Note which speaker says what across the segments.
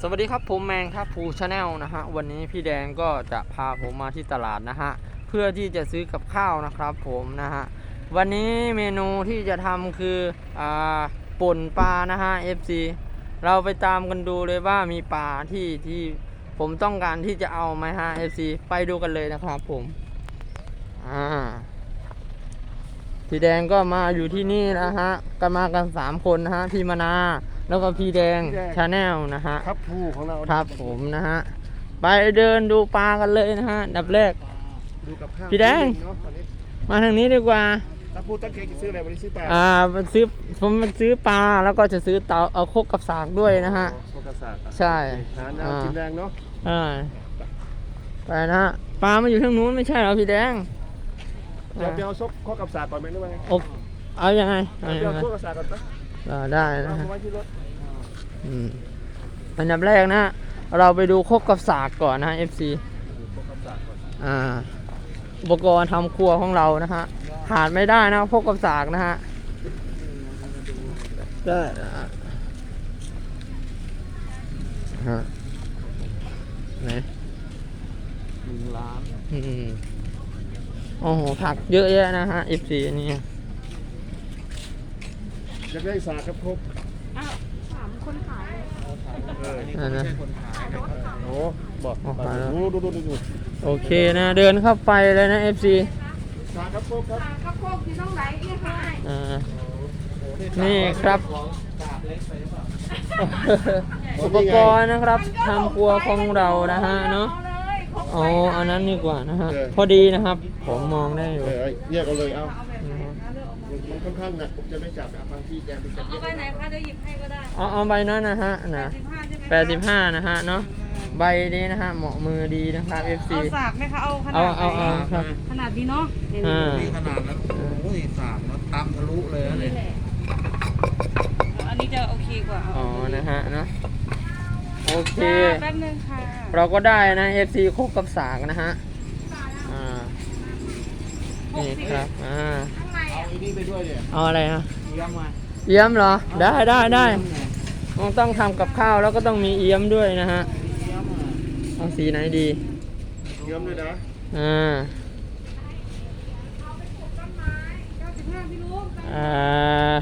Speaker 1: สวัสดีครับผมแมงครับภูชาแนลนะฮะวันนี้พี่แดงก็จะพาผมมาที่ตลาดนะฮะเพื่อที่จะซื้อกับข้าวนะครับผมนะฮะวันนี้เมนูที่จะทำคืออ่าป่นปลานะฮะ FC เราไปตามกันดูเลยว่ามีปลาที่ที่ผมต้องการที่จะเอาไหมฮะ FC ไปดูกันเลยนะครับผมอ่าพี่แดงก็มาอยู่ที่นี่นะฮะก็มากันสามคนนะฮะพี่มนา แล้วก็พี่แดง
Speaker 2: พี่แดง
Speaker 1: ชาแนลนะฮะ
Speaker 2: ครับผู้ของเรา
Speaker 1: ครับผมนะฮะ ไปเดินดูปลากันเลยนะฮะดับแรก
Speaker 2: ดูกับข้าว
Speaker 1: พี่แดง
Speaker 2: เนาะตอนนี้
Speaker 1: มาทางนี้ดีกว่า
Speaker 2: ถ้าพูดตั้งใจจะซื้ออะไรวันนี้ซื้อปลา
Speaker 1: อ่าซื้อผมมาซื้อปลาแล้วก็จะซื้อเตาเอาโคกกับสากด้วยนะฮะ
Speaker 2: โฟกัสศาสตร์อะ
Speaker 1: ใช่
Speaker 2: หาน้ำกินแดงเนาะ
Speaker 1: อ่าไปนะฮะปลามาอยู่ทางนู้นไม่ใช่เหรอพี่แดง
Speaker 2: เดี๋ยวไปเอาซกข้อกับศาสตร์ก่อนไหมหรือว่าไง
Speaker 1: โอเอายังไงเอา
Speaker 2: เดี๋ยว
Speaker 1: ยังไง
Speaker 2: ข้อกับศาสตร์ก่อนปะ
Speaker 1: อ่าได้นะ
Speaker 2: เอา
Speaker 1: ฮะ
Speaker 2: ไว้ที่รถ
Speaker 1: อืมอันดับแรกนะ เราไปดูโคกกับสากก่อนนะ FC
Speaker 2: ข้อกับศาสตร์ก่อน
Speaker 1: อ่าอุปกรณ์ทำครัวของเรานะฮะขาดไม่ได้นะพกกับสากนะฮะได้นะฮะฮะไหน
Speaker 2: หนึ่งล้าน
Speaker 1: อืมโอ้โหผักเยอะแยะนะฮะ F4 นี่
Speaker 2: จะได้ศาสตร์ครับครบ
Speaker 3: อ้าวถามคนขาย
Speaker 2: เออ
Speaker 1: อ่านะ
Speaker 2: โอ้บอก
Speaker 1: โอ้ขายแล้ว
Speaker 2: ดูดูดูดูดู
Speaker 1: โอเคนะ เดินเข้าไปเลยนะ FC
Speaker 2: ศาสตร์ครับครบครับ
Speaker 3: ข้าวโพดที่ต้องไหลเอี้ยให้
Speaker 1: อ่า นี่ครับอุปกรณ์นะครับทำครัวของเรานะฮะเนาะ
Speaker 3: เอาเลยครบ
Speaker 1: อ๋ออันนั้นดีกว่านะฮะพอดีนะครับ ผมมองได้อยู่
Speaker 2: เออแยกเอาเลยเอา
Speaker 1: นะ ฮะ
Speaker 2: มันค่อนข้างหนักผมจะไม่จับอะบางทีแกไปจับ
Speaker 3: เอาไปไหนคะเดี๋ยวหยิบให้ก็ได้
Speaker 1: เอาเอาใบนั้นนะฮะนะ
Speaker 3: สิบห้าใช่ไหม
Speaker 1: แปดสิบห้านะฮะเนาะใบนี้นะฮะเหมาะมือดีนะครับ FC
Speaker 3: เอาสากไหมคะเอาขนา
Speaker 1: เอา
Speaker 3: ด
Speaker 1: เอาเอา ครับ
Speaker 3: ขนาดนี้เนาะนี่
Speaker 1: อ่า
Speaker 4: นี่ขนาดนั้นโอ้ยสามแล้วตามทะลุเลยนะเนี่ย
Speaker 3: แหละอันนี้จะโอเคกว่า
Speaker 1: อ๋อนะฮะเนาะโอเค
Speaker 3: จ้าแป๊บนึงค่ะ
Speaker 1: เราก็ได้นะ FC ครบกับสากนะฮะอ่านี่ครับอ่า
Speaker 3: ข้างใน
Speaker 4: เอา
Speaker 3: อะ
Speaker 4: ไอ้นี่ไปด้วยเนี่ย
Speaker 1: เอาอะไรฮะ
Speaker 4: เยี่ยมมา
Speaker 1: เอี้ยมเหรอ ได้ได้ได้ ต้องต้องทำกับข้าวแล้วก็ต้องมีเอี้ยมด้วยนะฮะ
Speaker 4: เยี่ยมมา
Speaker 1: เอาสีไหนดี
Speaker 2: เยี่ยมเลยนะ
Speaker 1: อ่า
Speaker 3: เก้าสิบห้าพี่ลุง
Speaker 1: อ่า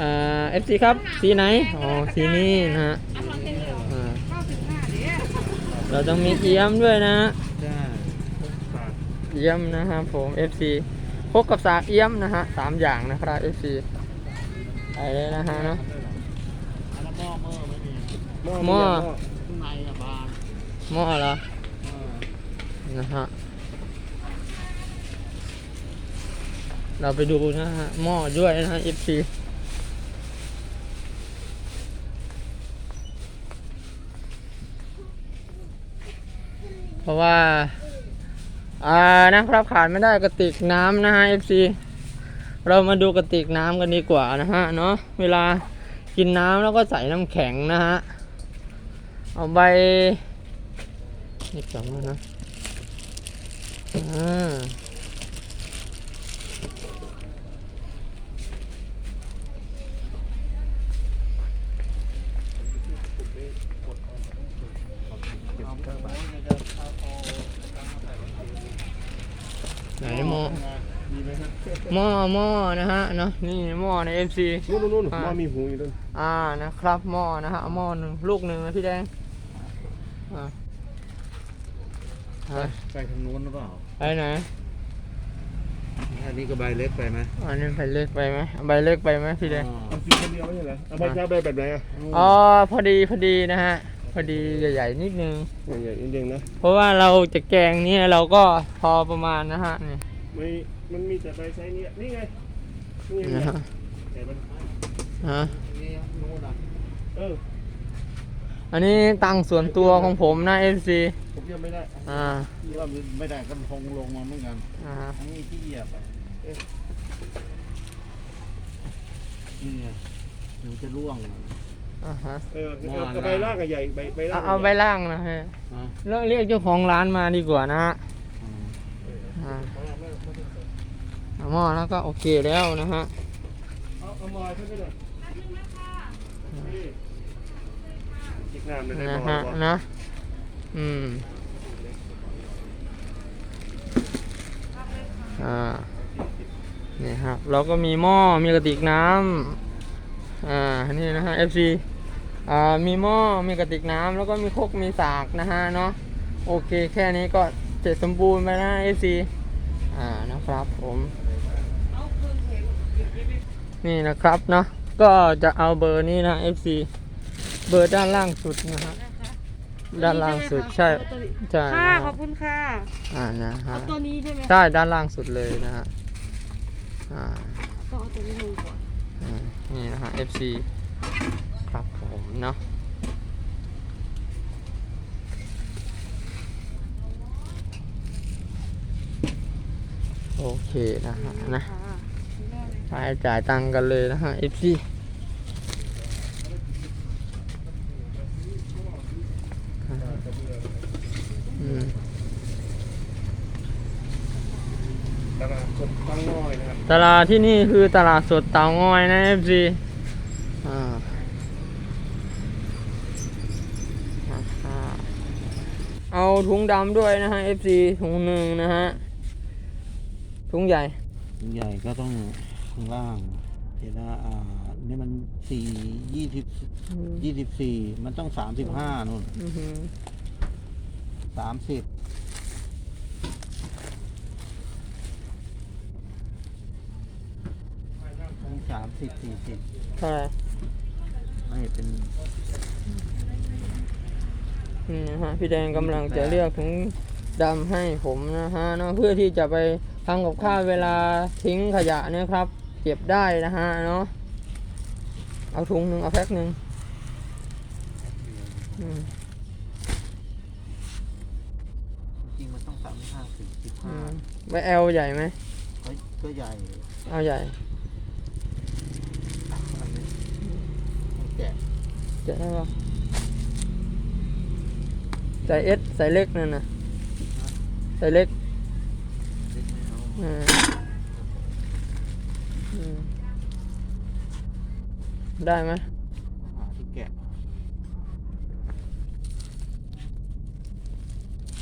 Speaker 1: อ่า FC ครับ สีไหน อ๋อ สีนี้นะฮะ
Speaker 3: อันนั้นเป็นเหรอ
Speaker 1: อ่า
Speaker 3: เก้าสิบห้าเดี๋ยว
Speaker 1: เราต้องมีเอี้ยมด้วยนะฮะ
Speaker 4: ได้
Speaker 2: ศาสตร์
Speaker 1: เอี้ยมนะครับผม FC พกกับสากเอี้ยมนะฮะสามอย่างนะครับ FC ไปเลยนะฮะเนาะ
Speaker 4: อันนั้นหม้อเมื่อไม่มี
Speaker 1: หม้อ
Speaker 4: ข้างในอะบาน
Speaker 1: หม้อเหรอนะฮะเราไปดูนะฮะหม้อด้วยนะฮะ FC เพราะว่า อ่านะครับขาดไม่ได้กระติกน้ำนะฮะ FC เรามาดูกระติกน้ำกันดีกว่านะฮะเนาะเวลากินน้ำแล้วก็ใส่น้ำแข็งนะฮะ เอาใบนี่กลับมานะอ่า
Speaker 4: ไปไว้ในเดิมเอาเอาตั้งมาใส่ไว้
Speaker 1: ไหนหม้อ
Speaker 2: มีไหมครับ
Speaker 1: หม้อหม้อนะฮะเนาะนี่หม้อใน FC
Speaker 2: นู่นนู่นนู่น
Speaker 1: อ่า
Speaker 2: หม้อมีหูอยู่ด้วย
Speaker 1: อ่านะครับหม้อนะฮะเอาหม้อหนึ่งลูกหนึ่งนะพี่แดงอ่าอ่า
Speaker 4: ใส่ทางนู้นหรือเปล่า
Speaker 1: ไปไหน
Speaker 4: อันนี้ก็ใบเล็กไปไหม
Speaker 1: อันนี้ใบเล็กไปไหมใบเล็กไปไหมพี่แดง
Speaker 2: มันกินคนเดียวไม่ใช่เหรอเอาไปข้าวไปแบบไหนอะ
Speaker 1: อ๋อพอดีพอดีนะฮะพอดีใหญ่ๆนิดนึง
Speaker 2: ใหญ่ๆนิดนึงนะ
Speaker 1: เพราะว่าเราจะแกงเนี่ยเราก็พอประมาณนะฮะนี่
Speaker 2: ไม่ มันมีแต่ใบไซส์นี้นี่ไงนี่ไง
Speaker 1: นะฮะ
Speaker 2: แต่มัน
Speaker 1: ฮะ
Speaker 4: นี่นู้นอะ
Speaker 2: เออ
Speaker 1: อันนี้ตังค์ส่วนตัวของผมนะ FC
Speaker 2: ผมยังไม่ได้
Speaker 1: อ่า
Speaker 4: ที่ว่าไม่ได้ก็พงลงมาเหมือนกัน
Speaker 1: อ่าฮะ
Speaker 4: ทั้งนี้ที่เหยียบอะเอ๊ะนี่ไงเดี๋ยวจะร่วงอะ
Speaker 1: อ่าฮะ
Speaker 2: เออเอาเอาใบล่างกับใหญ่ใบใบล่า
Speaker 1: เอา
Speaker 2: ง
Speaker 1: เอาใบล่างนะฮะ
Speaker 4: อะ
Speaker 1: แล้วเรียกเจ้าของร้านมาดีกว่านะฮะ
Speaker 4: อ่า
Speaker 1: อ่าเอา หม้อแล้วก็โอเคแล้วนะฮะ
Speaker 2: เอาเอามาขึ้นไปหน่อยนี่น้ำไม่ได้
Speaker 1: นะ
Speaker 2: บอ
Speaker 1: ฮะ
Speaker 2: กว่า
Speaker 1: นะอืมอ่านี่ครับเราก็มีหม้อมีกระติกน้ำอ่านี่นะฮะ FC อ่ามีหม้อมีกระติกน้ำแล้วก็มีครกมีสากนะฮะเนาะโอเคแค่นี้ก็เสร็จสมบูรณ์ไปนะ FC อ่านะครับผม
Speaker 3: เอาเครื่องเข็ม
Speaker 1: นี่นะครับเนาะก็จะเอาเบอร์นี้นะ FC เบอร์ด้านล่างสุดนะฮะ
Speaker 3: นะคะ
Speaker 1: ด้านล่างสุดใช่
Speaker 3: ตัวนี้
Speaker 1: ใช่
Speaker 3: ค่ะ
Speaker 1: นะ
Speaker 3: ขอ
Speaker 1: ฮะ
Speaker 3: บคุณค่ะ
Speaker 1: อ่านะ
Speaker 3: เอา
Speaker 1: ฮะ
Speaker 3: ตัวนี้ใช่ไหม
Speaker 1: ใช่ด้านล่างสุดเลยนะฮะอ่า
Speaker 3: ต้องเอาตัวนี้ลงก่อน
Speaker 1: อ่านี่นะฮะ FC ครับผมเนาะโอเคนะฮะนะ
Speaker 3: ค่ะแม่เลย
Speaker 1: ไปจ่ายตังกันเลยนะฮะ FC อืม
Speaker 2: ตลาดสดตั้งน้อยนะครับ
Speaker 1: ตลาดที่นี่คือตลาดสดเตางอยนะ FC อ่าอ่าเอาถุงดำด้วยนะฮะ FC ถุงหนึ่งนะฮะ ถุงใหญ่ถุง
Speaker 4: ใหญ่ก็ต้อง ข้างล่างเห็นว่าอ่านี่มันสี่ยี่สิบยี่สิบสี่มันต้องสามสิบห้านู่น
Speaker 1: อื้อหือ
Speaker 4: สามสิบต้องสามสิบสี่สิบ
Speaker 1: เท่าไหร่
Speaker 4: ไม่เป็น
Speaker 1: นี่นะฮะพี่แดงกำลังจะเลือกถุงดำให้ผมนะฮะเนาะเพื่อที่จะไปทำกับข้าวเวลาทิ้งขยะเนี่ยครับ เก็บได้นะฮะเนาะเอาถุงหนึ่งเอาแพ็คหนึ่งอืม
Speaker 4: จริงมันต้องสามห้าสี่สิบ
Speaker 1: อื
Speaker 4: ห้าม
Speaker 1: ไว้แอลใหญ่ไหม
Speaker 4: ก็ก็ใหญ่
Speaker 1: เอาใหญ่
Speaker 4: อันนี้ต้องแกะ
Speaker 1: จะได้ปะใส่เอสใส่เล็กนั่นนะใส่เล็ก
Speaker 4: เล็กไม่เอา
Speaker 1: อ่าอืม ได้ไหม
Speaker 4: หาที่แกะ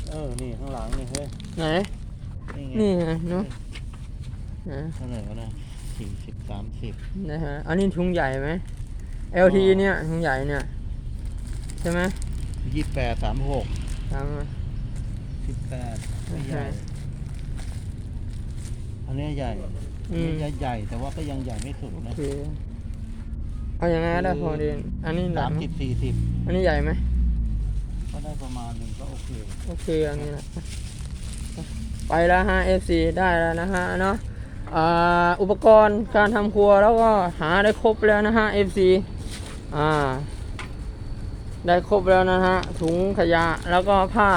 Speaker 4: เออ นี่ข้างหลังนี่เฮ้ย
Speaker 1: ไหน
Speaker 4: นี่ไง
Speaker 1: นี่ไงเนาะอ่า
Speaker 4: เท่าไหร่วะนะสี่สิบสามสิบ
Speaker 1: นะฮะ อันนี้ถุงใหญ่ไหม LT เนี่ยถุงใหญ่เนี่ย ใช่ไหม
Speaker 4: ยี่แปดสามหก
Speaker 1: ตามมา
Speaker 4: สิบแปดไม่ใหญ่
Speaker 1: โอเค
Speaker 4: อันนี้ใหญ่
Speaker 1: อื
Speaker 4: อัน
Speaker 1: ม
Speaker 4: นี้ใหญ่แต่ว่าก็ยังใหญ่ไม่สุด
Speaker 1: โอ
Speaker 4: นะ
Speaker 1: เคเอาอย่างไงก็ได้พอดีอันนี้หลั
Speaker 4: สางมสิบสี่สิบ
Speaker 1: อันนี้ใหญ่ไหม
Speaker 4: ก็ได้ประมาณหนึ่งก็โอเค
Speaker 1: โอเคอันนี้แหละไปแล้วฮะ FC ได้แล้วนะฮะเนาะอ่าอุปกรณ์การทำครัวแล้วก็หาได้ครบแล้วนะฮะ FC อ่า ได้ครบแล้วนะฮะถุงขยะแล้วก็ผ้า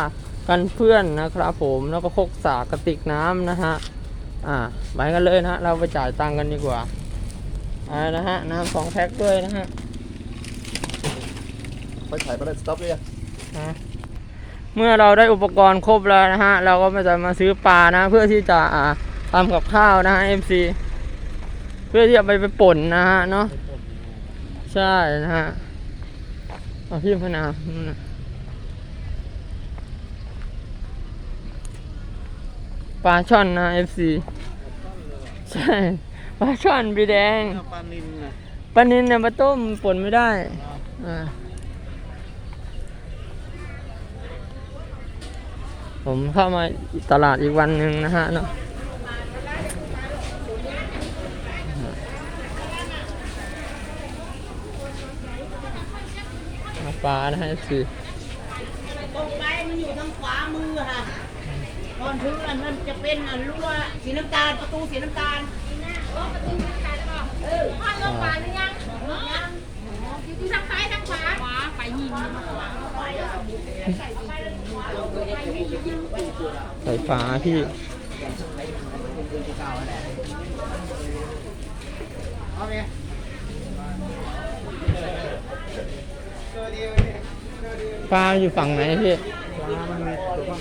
Speaker 1: กันเพื่อนนะครับผมแล้วก็ครกสากกระติกน้ำนะฮะ อ่าไปกันเลยนะฮะ เราไปจ่ายตังค์กันดีกว่าอ่านะฮะ น้ำสองแพ็คด้วยนะฮะ
Speaker 2: ไปถ่ายประเด็นสต็อปเลย
Speaker 1: นะเมื่อเราได้อุปกรณ์ครบแล้วนะฮะ เราก็มาจะมาซื้อปลานะ เพื่อที่จะอ่าทำกับข้าวนะฮะ MC เพื่อที่จะไปไปป่นนะฮะเนาะใช่นะฮะเอาพี่พนานู่นน่ะ ปลาช่อนนะ FC ใช่ปลาช่อนบีแดง
Speaker 4: ปลานินนะ
Speaker 1: ปลานินเนี่ยมาต้มป่นไม่ได้อ่าผมเข้ามาตลาดอีกวันหนึ่งนะฮะเนาะมาปลานะฮะสิ
Speaker 5: ตรงไปมันอยู่ทางขวามือค่ะ ก่อนถึงอันนั้นจะเป็นอันรั้วสีน้ำตาลประตูสีน้ำตาล
Speaker 1: ใส่ฝาพี่ปลาอยู่ฝั่งไหนพี่
Speaker 4: ปลา มันมีตัวบ้าง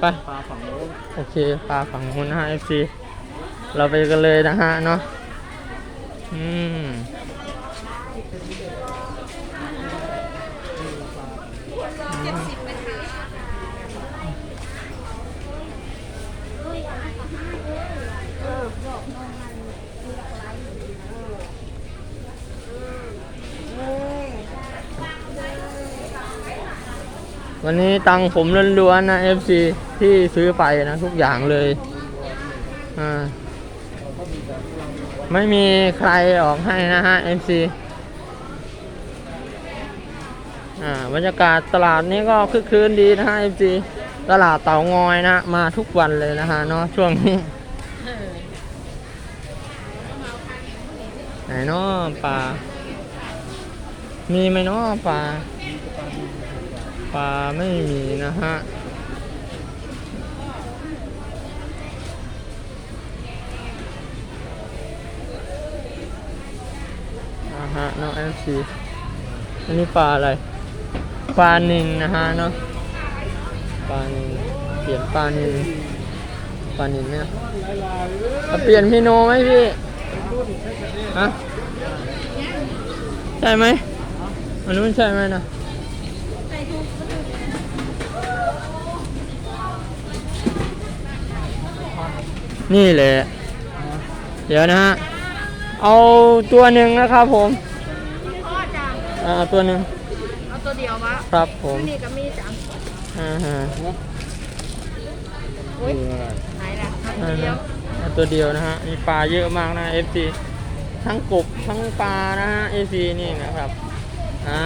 Speaker 1: ไป
Speaker 4: ปลาฝั่งโน้น
Speaker 1: โอเคปลาฝั่งนู้นนะฮะ FC เราไปกันเลยนะฮะเนาะอืม วันนี้ตังผมล้วนๆนะ FC ที่ซื้อไปนะทุกอย่างเลยอ่าไม่มีใครออกให้นะฮะ FC อ่าบรรยากาศตลาดนี้ก็คึกคืนดีนะฮะ FC ตลาดเต่างอยนะมาทุกวันเลยนะฮะเนาะช่วงนี้ไหนเนาะปลามีไหมเนาะปลา ปลาไม่มีนะฮะนะฮะน้องเอฟซีอันนี้ปลาอะไร ปลานินนะฮะเนาะ ปลานินเปลี่ยนปลานินปลานินเนี่ยเอาเปลี่ยนพี่โนไหมพี่ ฮะ ใช่ไหมอันนู้นใช่ไหมนะ นี่แหละเดี๋ยวนะฮะ เอาตัวหนึ่งนะครับผม
Speaker 3: พ่อจัง
Speaker 1: อ่าเอาตัวหนึ่ง
Speaker 3: เอาตัวเดียววะ
Speaker 1: ครับผม
Speaker 3: นี่ก็มีจัง
Speaker 1: อ่าฮะ
Speaker 3: อุ้ยไหนล่ะเอาตัวเดียว
Speaker 1: เอาตัวเดียวนะฮะ มีปลาเยอะมากนะ FC ทั้งกบทั้งปลานะฮะ FC นี่นะครับ อ่า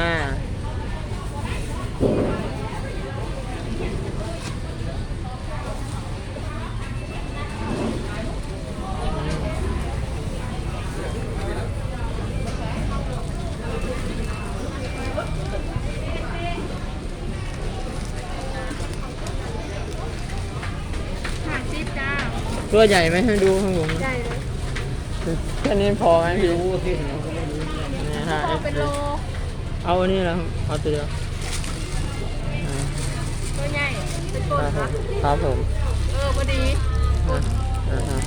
Speaker 3: ห้าสิบจ้า
Speaker 1: ตัวใหญ่ไหมให้ดูข้างบน
Speaker 3: ใหญ่เลย
Speaker 1: แค่นี้พอไหมพี่นี่ฮะ
Speaker 3: เอาเป็นโล
Speaker 1: เอาอันนี้แล้วเอาตัวเดียวอ่า
Speaker 3: ตัวใหญ่เป็นต้น
Speaker 1: ครับ
Speaker 3: ครับ
Speaker 1: ครับผม
Speaker 3: เออพอดี
Speaker 1: อะอ่าฮะ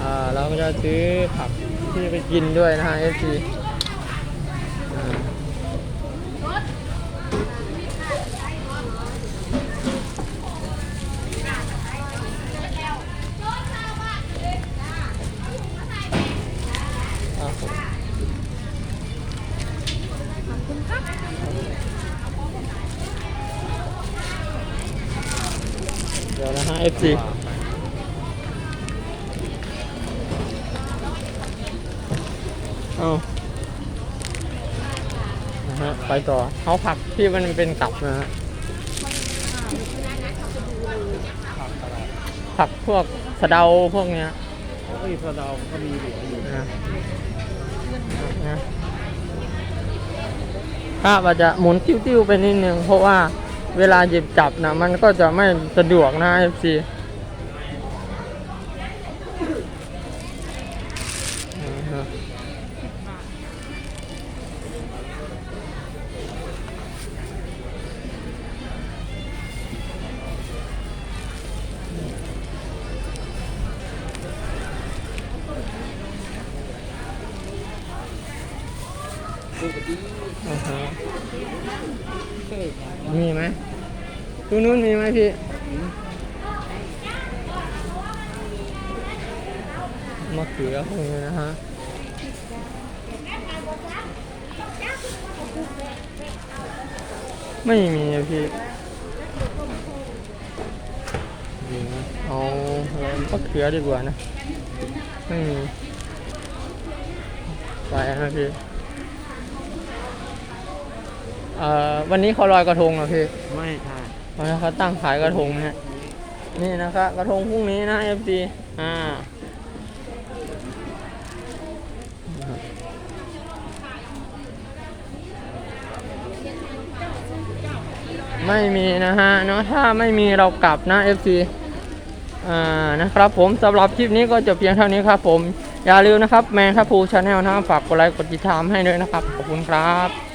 Speaker 1: อ่าเราก็จะซื้อผักที่ไปกินด้วยนะฮะ FC อ่าครับผมเดี๋ยวนะฮะ FC เอานะฮะไปต่อเขาผักที่มันเป็นกลับนะฮะผักพวกสะเดาพวกเนี้ย
Speaker 2: เอ้ยสะเดาก็มีเหลืออยู่
Speaker 1: นะนะถ้าว่าจะหมุนติ้วๆไปนิดนึงเพราะว่าเวลาหยิบจับนะมันก็จะไม่สะดวกนะ FC นะฮ รงนู้นมีไหมพี่มะเขือพวกนี้นะฮะไม่มีพี่เอามะเขือดีกว่านะ ไม่มีไปนะพี่เอ่วันนี้เขาลอยกระทงเหรอพี่
Speaker 2: ไม่ใช่
Speaker 1: วันนี้เขาตั้งขายกระทงนี่ยนี่นะครับ กระทงพรุ่งนี้นะ FG อ่าไม่มีนะฮะเนาะถ้าไม่มีเรากลับนะ FC อ่านะครับผมสำหรับคลิปนี้ก็จบเพียงเท่านี้ครับผม อย่าลืมนะครับแมงทัพพูชาแนลนะฝากกดไลค์กดติดตามให้ด้วยนะครับ ขอบคุณครับ